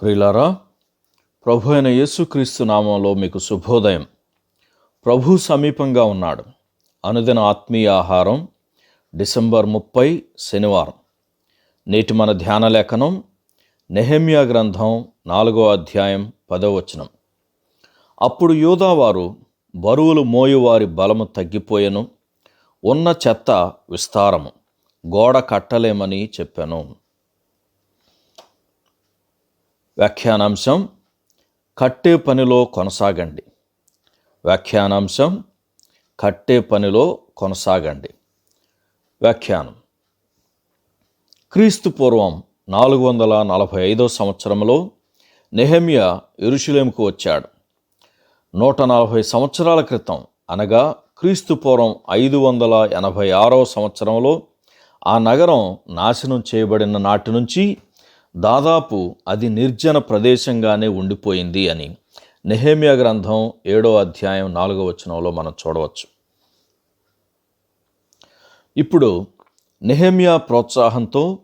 ప్రియులారా ప్రభు అయిన యేసుక్రీస్తు నామంలో మీకు శుభోదయం. ప్రభు సమీపంగా ఉన్నాడు. అనుదిన ఆత్మీయ ఆహారం డిసెంబర్ ముప్పై శనివారం. నేటి మన ధ్యాన లేఖనం నెహమ్యా గ్రంథం నాలుగో అధ్యాయం పదో వచనం. అప్పుడు యూదావారు బరువులు మోయువారి బలము తగ్గిపోయెను ఉన్న చెత్త విస్తారము గోడ కట్టలేమని చెప్పాను. వ్యాఖ్యానాంశం కట్టే పనిలో కొనసాగండి. వ్యాఖ్యానాంశం కట్టే పనిలో కొనసాగండి. వ్యాఖ్యానం. క్రీస్తు పూర్వం నాలుగు వందల నలభై ఐదో సంవత్సరంలో నెహమియా ఎరుషులేముకు వచ్చాడు. నూట నలభై సంవత్సరాల క్రితం అనగా క్రీస్తు పూర్వం ఐదు వందల ఎనభై ఆరవ సంవత్సరంలో ఆ నగరం నాశనం చేయబడిన నాటి నుంచి దాదాపు అది నిర్జన ప్రదేశంగానే ఉండిపోయింది అని నెహేమియా గ్రంథం ఏడో అధ్యాయం నాలుగో వచనంలో మనం చూడవచ్చు. ఇప్పుడు నెహేమియా ప్రోత్సాహంతో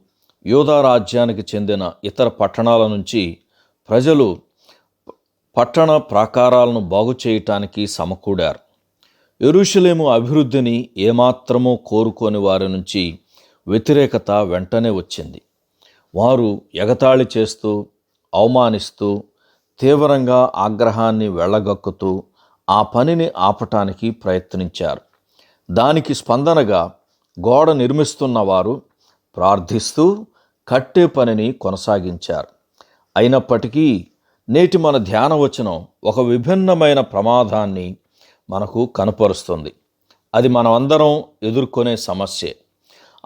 యోధా రాజ్యానికి చెందిన ఇతర పట్టణాల నుంచి ప్రజలు పట్టణ ప్రాకారాలను బాగు చేయటానికి సమకూడారు. ఎరుషలేము అభివృద్ధిని ఏమాత్రమో కోరుకోని వారి నుంచి వ్యతిరేకత వెంటనే వచ్చింది. వారు ఎగతాళి చేస్తూ అవమానిస్తూ తీవ్రంగా ఆగ్రహాన్ని వెళ్ళగక్కుతూ ఆ పనిని ఆపటానికి ప్రయత్నించారు. దానికి స్పందనగా గోడ నిర్మిస్తున్న వారు ప్రార్థిస్తూ కట్టే పనిని కొనసాగించారు. అయినప్పటికీ నేటి మన ధ్యానవచనం ఒక విభిన్నమైన ప్రమాదాన్ని మనకు కనపరుస్తుంది. అది మనమందరం ఎదుర్కొనే సమస్యే.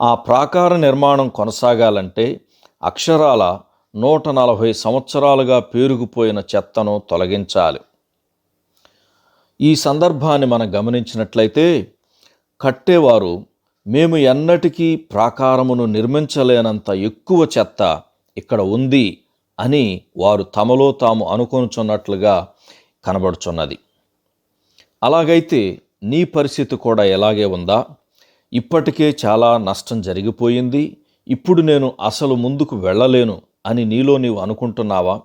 ఆ ప్రాకార నిర్మాణం కొనసాగాలంటే అక్షరాల నూట నలభై సంవత్సరాలుగా పేరుకుపోయిన చెత్తను తొలగించాలి. ఈ సందర్భాన్ని మనం గమనించినట్లయితే కట్టేవారు మేము ఎన్నటికీ ప్రాకారమును నిర్మించలేనంత ఎక్కువ చెత్త ఇక్కడ ఉంది అని వారు తమలో తాము అనుకొనుచున్నట్లుగా కనబడుచున్నది. అలాగైతే నీ పరిస్థితి కూడా ఎలాగే ఉందా? ఇప్పటికే చాలా నష్టం జరిగిపోయింది. ఇప్పుడు నేను అసలు ముందుకు వెళ్ళలేను అని నీలో నీవు అనుకుంటున్నావా?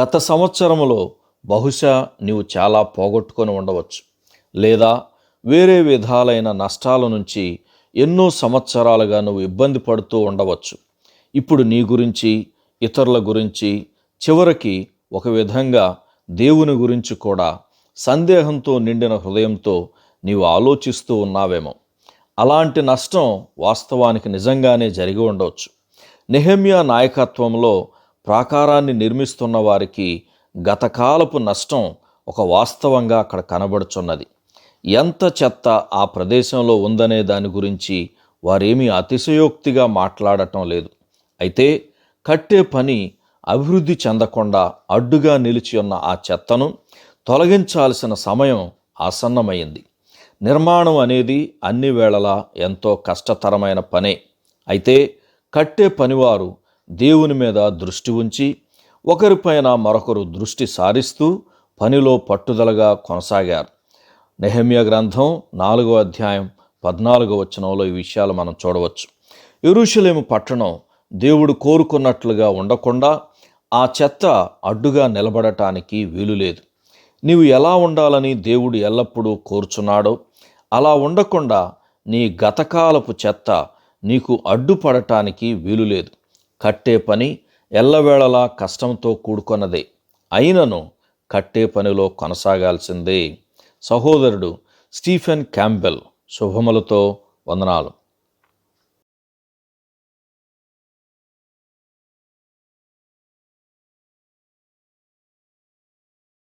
గత సంవత్సరములో బహుశా నీవు చాలా పోగొట్టుకొని ఉండవచ్చు. లేదా వేరే విధాలైన నష్టాల నుంచి ఎన్నో సంవత్సరాలుగా నువ్వు ఇబ్బంది పడుతూ ఉండవచ్చు. ఇప్పుడు నీ గురించి ఇతరుల గురించి చివరికి ఒక విధంగా దేవుని గురించి కూడా సందేహంతో నిండిన హృదయంతో నీవు ఆలోచిస్తూ ఉన్నావేమో. అలాంటి నష్టం వాస్తవానికి నిజంగానే జరిగి ఉండవచ్చు. నెహమ్యా నాయకత్వంలో ప్రాకారాన్ని నిర్మిస్తున్న వారికి గతకాలపు నష్టం ఒక వాస్తవంగా అక్కడ కనబడుచున్నది. ఎంత చెత్త ఆ ప్రదేశంలో ఉందనే దాని గురించి వారేమీ అతిశయోక్తిగా మాట్లాడటం లేదు. అయితే కట్టే పని అభివృద్ధి చెందకుండా అడ్డుగా నిలిచి ఉన్న ఆ చెత్తను తొలగించాల్సిన సమయం ఆసన్నమైంది. నిర్మాణం అనేది అన్ని వేళలా ఎంతో కష్టతరమైన పనే. అయితే కట్టే పనివారు దేవుని మీద దృష్టి ఉంచి ఒకరిపైన మరొకరు దృష్టి సారిస్తూ పనిలో పట్టుదలగా కొనసాగారు. నెహమ్య గ్రంథం నాలుగో అధ్యాయం పద్నాలుగో వచనంలో ఈ విషయాలు మనం చూడవచ్చు. ఎరుషలేము పట్టణం దేవుడు కోరుకున్నట్లుగా ఉండకుండా ఆ చెత్త అడ్డుగా నిలబడటానికి వీలు లేదు నీవు ఎలా ఉండాలని దేవుడు ఎల్లప్పుడూ కోరుచున్నాడో అలా ఉండకుండా నీ గతకాలపు చెత్త నీకు అడ్డుపడటానికి వీలు లేదు కట్టే పని ఎల్లవేళలా కష్టంతో కూడుకొన్నదే. అయినను కట్టే పనిలో కొనసాగాల్సిందే. సహోదరుడు స్టీఫెన్ క్యాంబెల్ శుభములతో వందనాలు.